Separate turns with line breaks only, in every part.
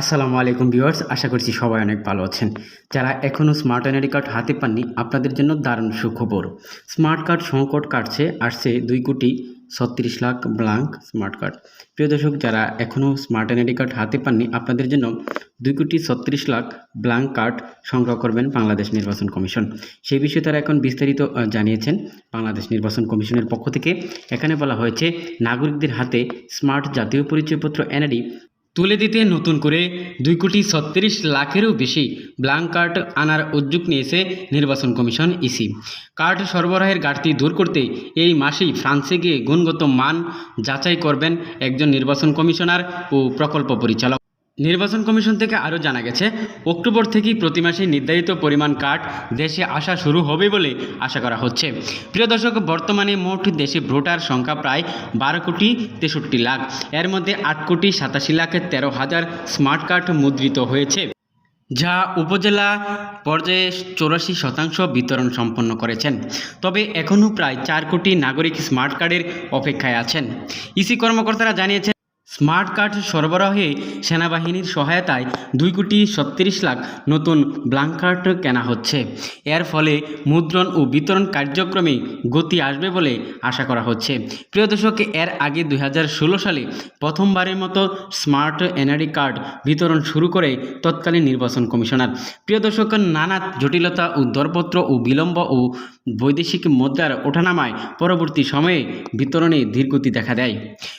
আসসালামু আলাইকুম ভিউয়ার্স, আশা করছি সবাই অনেক ভালো আছেন। যারা এখনও স্মার্ট এনআইডি কার্ড হাতে পাননি, আপনাদের জন্য দারুণ সুখবর। স্মার্ট কার্ড সংকট কাটছে, আসছে দুই কোটি ছত্রিশ লাখ ব্লাঙ্ক স্মার্ট কার্ড। প্রিয় দর্শক, যারা এখনও স্মার্ট এনআইডি কার্ড হাতে পাননি, আপনাদের জন্য দুই কোটি ছত্রিশ লাখ ব্লাঙ্ক কার্ড সংগ্রহ করবেন বাংলাদেশ নির্বাচন কমিশন। সেই বিষয়ে তারা এখন বিস্তারিত জানিয়েছেন বাংলাদেশ নির্বাচন কমিশনের পক্ষ থেকে। এখানে বলা হয়েছে, নাগরিকদের হাতে স্মার্ট জাতীয় পরিচয়পত্র, এনআইডি তুলে দিতে নতুন করে দুই কোটি ছত্রিশ লাখেরও বেশি ব্ল্যাঙ্ক কার্ড আনার উদ্যোগ নিয়েছে নির্বাচন কমিশন ইসি। কার্ড সরবরাহের ঘাটতি দূর করতে এই মাসেই ফ্রান্সে গিয়ে গুণগত মান যাচাই করবেন একজন নির্বাচন কমিশনার ও প্রকল্প পরিচালক। নির্বাচন কমিশন থেকে আরও জানা গেছে, অক্টোবর থেকেই প্রতি মাসে নির্ধারিত পরিমাণ কার্ড দেশে আসা শুরু হবে বলে আশা করা হচ্ছে। প্রিয় দর্শক, বর্তমানে মোট দেশে ভোটার সংখ্যা প্রায় বারো কোটি তেষট্টি লাখ। এর মধ্যে আট কোটি সাতাশি লাখ তেরো হাজার স্মার্ট কার্ড মুদ্রিত হয়েছে, যা উপজেলা পর্যায়ে চৌরাশি শতাংশ বিতরণ সম্পন্ন করেছেন। তবে এখনও প্রায় চার কোটি নাগরিক স্মার্ট কার্ডের অপেক্ষায় আছেন। ইসি কর্মকর্তারা জানিয়েছেন স্মার্ট কার্ড সরবরাহে সেনাবাহিনীর সহায়তায় দুই কোটি ছত্রিশ লাখ নতুন ব্ল্যাঙ্ক কার্ড কেনা হচ্ছে। এর ফলে মুদ্রণ ও বিতরণ কার্যক্রমে গতি আসবে বলে আশা করা হচ্ছে। প্রিয় দর্শক, এর আগে দু হাজার ষোলো সালে প্রথমবারের মতো স্মার্ট এনআরডি কার্ড বিতরণ শুরু করে তৎকালীন নির্বাচন কমিশনার। প্রিয় দর্শক, নানা জটিলতা ও দরপত্র ও বিলম্ব ও বৈদেশিক মুদ্রার ওঠানামায় পরবর্তী সময়ে বিতরণে ধীরগতি দেখা দেয়।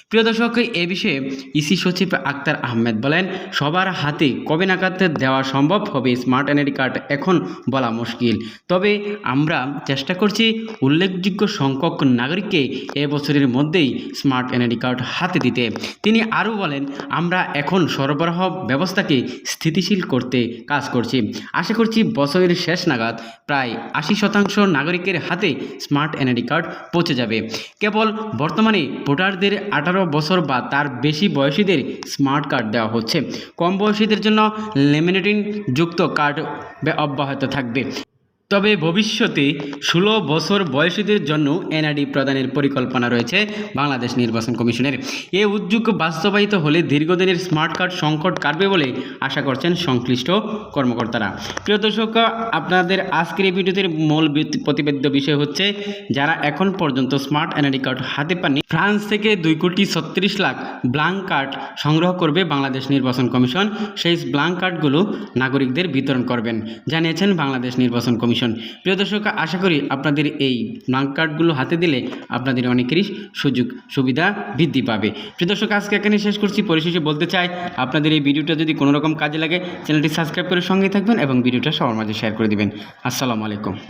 প্রিয় দর্শক, এ বিষয়ে ইসি সচিব আক্তার আহমেদ বলেন, সবার হাতে কবে নাগাদ দেওয়া সম্ভব হবে স্মার্ট এনআইডি কার্ড এখন বলা মুশকিল। তবে আমরা চেষ্টা করছি উল্লেখযোগ্য সংখ্যক নাগরিককে এ বছরের মধ্যেই স্মার্ট এনআইডি কার্ড হাতে দিতে। তিনি আরও বলেন, আমরা এখন সরবরাহ ব্যবস্থাকে স্থিতিশীল করতে কাজ করছি। আশা করছি বছরের শেষ নাগাদ প্রায় আশি শতাংশ নাগরিকের হাতে স্মার্ট এনআইডি কার্ড পৌঁছে যাবে। কেবল বর্তমানে ভোটারদের আঠারো বছর বা তার বেশি বয়সীদের স্মার্ট কার্ড দেওয়া হচ্ছে। কম বয়সীদের জন্য লেমিনেটিং যুক্ত কার্ড অব্যাহত থাকবে। তবে ভবিষ্যতে ষোলো বছর বয়সীদের জন্য এনআইডি প্রদানের পরিকল্পনা রয়েছে বাংলাদেশ নির্বাচন কমিশনের। এ উদ্যোগ বাস্তবায়িত হলে দীর্ঘদিনের স্মার্ট কার্ড সংকট কাটবে বলে আশা করছেন সংশ্লিষ্ট কর্মকর্তারা। প্রিয় দর্শক, আপনাদের আজকের এই ভিডিওতে মূল প্রতিবেদ্য বিষয় হচ্ছে, যারা এখন পর্যন্ত স্মার্ট এনআইডি কার্ড হাতে পাননি, ফ্রান্স থেকে দুই কোটি ছত্রিশ লাখ ব্লাঙ্ক কার্ড সংগ্রহ করবে বাংলাদেশ নির্বাচন কমিশন। সেই ব্লাঙ্ক কার্ডগুলো নাগরিকদের বিতরণ করবেন, জানিয়েছেন বাংলাদেশ নির্বাচন কমিশন। প্রিয় দর্শক, আশা করি আপনাদের এই নাম কার্ডগুলো হাতে দিলে আপনাদের অনেকেরই সুযোগ সুবিধা বৃদ্ধি পাবে। প্রিয় দর্শক, আজকে এখানে শেষ করছি। পরিশেষে বলতে চাই, আপনাদের এই ভিডিওটা যদি কোনো রকম কাজে লাগে, চ্যানেলটি সাবস্ক্রাইব করে সঙ্গে থাকবেন এবং ভিডিওটা সবার মাঝে শেয়ার করে দেবেন। আসসালামু আলাইকুম।